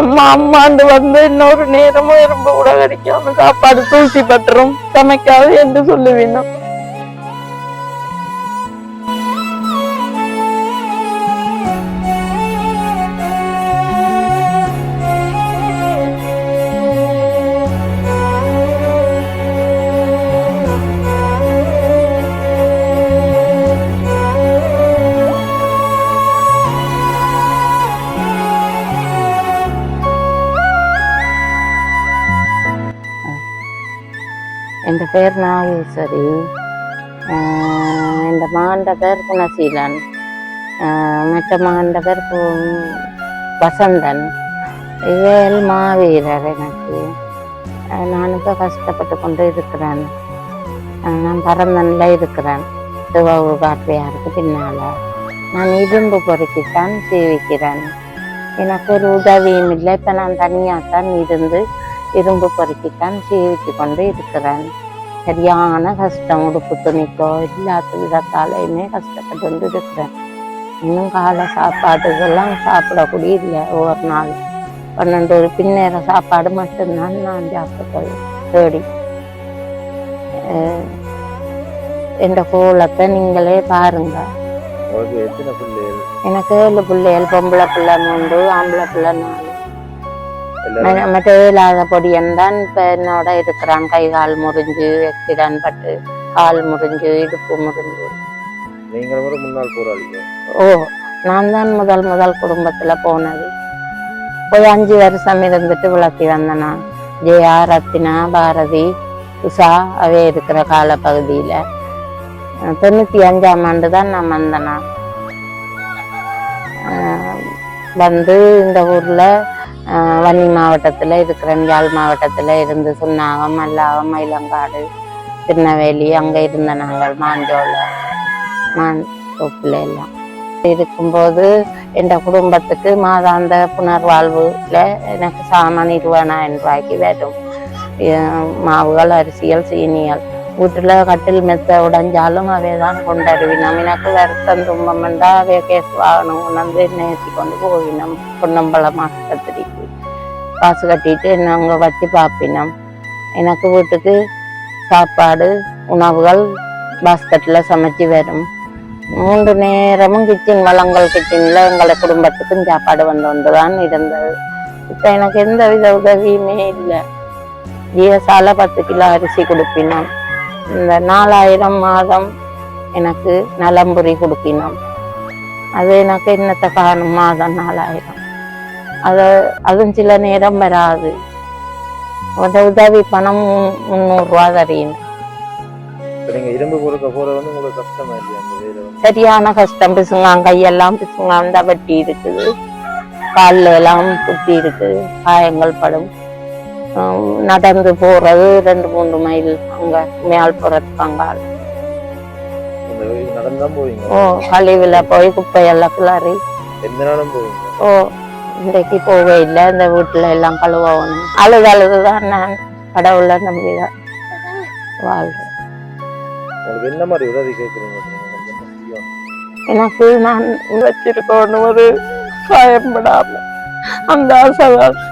அம்மா அம்மாண்டு வந்து இன்னொரு நேரமும் எறும்பு கூட கிடைக்காம சாப்பாடு தூசி பட்டுரும். சமைக்காது என்று சொல்லுவீனும். என் பேர் நாகேஸ்வரி இந்த மகண்ட பேர் குணசீலன் மற்ற மகண்ட பேர் வசந்தன். இயல் மாவீரர் எனக்கு. நான் இப்போ கஷ்டப்பட்டு கொண்டு இருக்கிறேன். நான் பரந்தனில் இருக்கிறேன். துவவு பாப்பியாருக்கு பின்னால். நான் இரும்பு பொறுக்கித்தான் ஜீவிக்கிறேன் எனக்கு ஒரு உதவியும் இல்லை. இப்போ நான் தனியாக தான் இருந்து இரும்பு பொறுக்கித்தான் ஜீவித்து கொண்டு இருக்கிறேன். சரியான கஷ்டம் உடுப்பு துணிக்கோ இல்லாத விதத்தாலையுமே கஷ்டப்பட்டு கொண்டு இருக்கிறேன் இன்னும் காலை சாப்பாடுகள்லாம் சாப்பிடக்கூடிய இல்லை ஒவ்வொரு நாள். பன்னெண்டு ஒரு பின்னேற சாப்பாடு மட்டும்தான் நான் சாப்பிட்டது தேடி. எந்த கோலத்தை நீங்களே பாருங்க. எனக்கு ஏழு பிள்ளைகள் பொம்பளை பிள்ளை மூன்று ஆம்பளை பிள்ளை ம- மற்ற இல்லாத பொடியன் தான் இப்போ என்னோட இருக்கிறான் கை கால் முறிஞ்சு ஆக்சிடென்ட் பட்டு கால் முறிஞ்சு இடுப்பு முறிஞ்சு. நீங்கள் ஒரு முன்னாள் போராளிங்க. ஓ நான் தான் முதல் முதல் குடும்பத்துல போனது. போய் அஞ்சு வருஷம் இருந்துட்டு விளக்கி வந்தேன் நான். ஜெயா ரத்தினா பாரதி உஷா அவே இருக்கிற காலப்பகுதியில. தொண்ணூத்தி அஞ்சாம் ஆண்டு தான் நான் வந்தேன் வந்து இந்த ஊர்ல வன்னி மாவட்டத்தில் இருக்கிறேன் யாழ் மாவட்டத்தில் இருந்து சுன்னாகம் மல்லாகம் மயிலங்காடு திருநெல்வேலி அங்கே இருந்த நாங்கள் மாஞ்சோல மான் தொப்புல எல்லாம். இருக்கும்போது என் குடும்பத்துக்கு மாதாந்த புனர்வாழ்வுல எனக்கு சாமான் இருபதாயிரம் ரூபாய்க்கு வரும். மாவுகள் அரிசிகள் சீனிகள். வீட்டுல கட்டில் மெத்த உடைஞ்சாலும் அவை தான் கொண்டருவினோம் எனக்கு வருத்தம் துன்பம் என்றா அவைய கேஸ் வாகனம் கொண்டாந்து நேர்த்தி கொண்டு போவினம் பொன்னம்பலம் ஆஸ்பத்திரிக்கு காசு கட்டிட்டு என்ன அங்க வச்சு பார்ப்பினோம் எனக்கு வீட்டுக்கு சாப்பாடு உணவுகள் பாஸ்கெட்டில் சமைச்சு வரும் மூன்று நேரமும் கிச்சன் வளங்கள் கிச்சனில் எங்களை குடும்பத்துக்கும் சாப்பாடு வந்து வந்து தான் இருந்தது இப்போ எனக்கு எந்த வித உதவியுமே இல்லை ஜிஎஸ்ஆல பத்து கிலோ அரிசி கொடுப்பினோம் இந்த நாலாயிரம் மாதம் எனக்கு நலம்புரி கொடுப்பினோம் அது எனக்கு என்னத்தை காணும்? மாதம் நாலாயிரம். அது அதுவும் சில நேரம் வராது. அந்த உதவி பணம் முந்நூறுரூவா வந்து சரியான கஷ்டம். பிசுங்கான் கையெல்லாம் பிசுங்கான் வெட்டி இருக்குது. கால்ல எல்லாம் குத்தி இருக்கு காயங்கள் படும். நடந்து போறது ரெண்டு மூன்று மைல் அங்க மேல் போவீங்க? ஓ கழிவுல போய் குப்பையெல்லாம் கிளறி. ஓ இன்றைக்கு போவே இல்லை. இந்த வீட்டுல எல்லாம் கழுவணும். அழுது அழுதுதான் நான் கடவுளை நம்பிதான் வாழ்றேன். எனக்கு நான்? வச்சிருக்கணும் ஒரு பயப்படாம அந்த ஆசைதான்.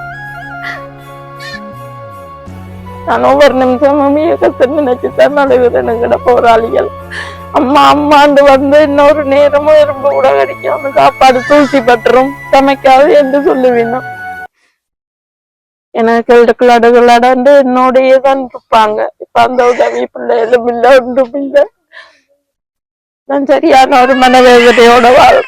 நான் ஒவ்வொரு நிமிஷமும் இயக்கத்தை நினைச்சுதான் நடுவுறேன் எங்கட போராளிகள் அம்மா அம்மாண்டு வந்து இன்னொரு நேரமும் எறும்பு கூட கிடைக்காம சாப்பாடு தூசி பட்டுரும் சமைக்காது என்று சொல்லுவீங்க எனக்கு கிளாட கிளாடண்டு என்னோடையே தான் இருப்பாங்க. இப்ப அந்த உதவி பிள்ளைகளும் இல்லை ஒன்றும் இல்லை. நான் சரியான ஒரு மனவேதனையோட வாழ்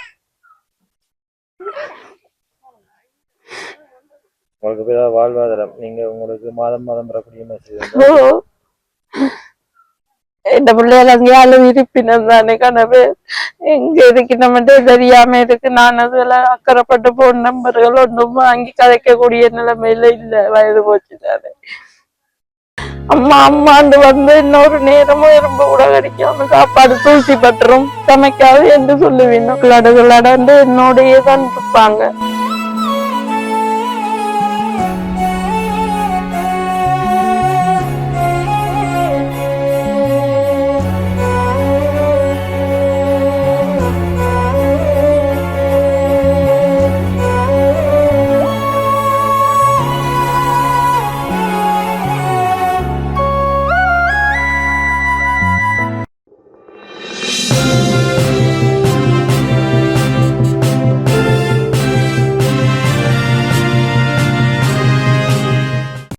உங்களுக்கு ஏதாவது வாழ்வாதாரம் நீங்க உங்களுக்கு மாதம் மாதம் வரக்கூடிய மெசேஜ் இந்த பிள்ளைகள் அங்கேயாலும் இருப்பினம் தானே கனவு. எங்க நம்ம தெரியாம இருக்கு நான் அதுல அக்கறைப்பட்டு போன் நம்பர்கள் ஒன்றும் வாங்கி கதைக்கக்கூடிய நிலைமையில இல்ல. வயது போச்சு தானே. அம்மா அம்மாண்டு வந்து இன்னொரு நேரமும் எறும்பு கூட கிடைக்காம சாப்பாடு தூசி பட்டுரும். சமைக்காது என்று சொல்லுவீங்க கிளாடு கிளாடண்டு என்னோடையே தான் இருப்பாங்க.